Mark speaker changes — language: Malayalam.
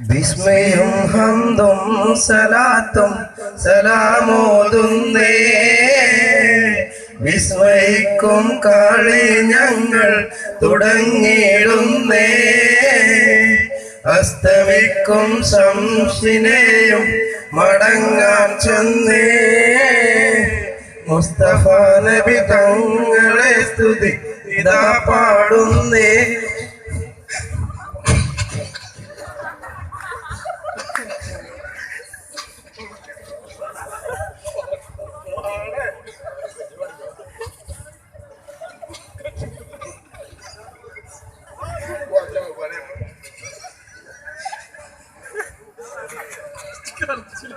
Speaker 1: വിസ്മയും ഹന്തും സലാത്തും സലാമോതുന്നേ. വിസ്മയിക്കും കാളി ഞങ്ങൾ തുടങ്ങിയിടുന്നേ. അസ്തമിക്കും സംശിനെയും മടങ്ങാൻ ചെന്നേ. മുസ്തഫ നബി തങ്ങളെ സ്തുതി ഇതാ പാടുന്നേ. ছিল।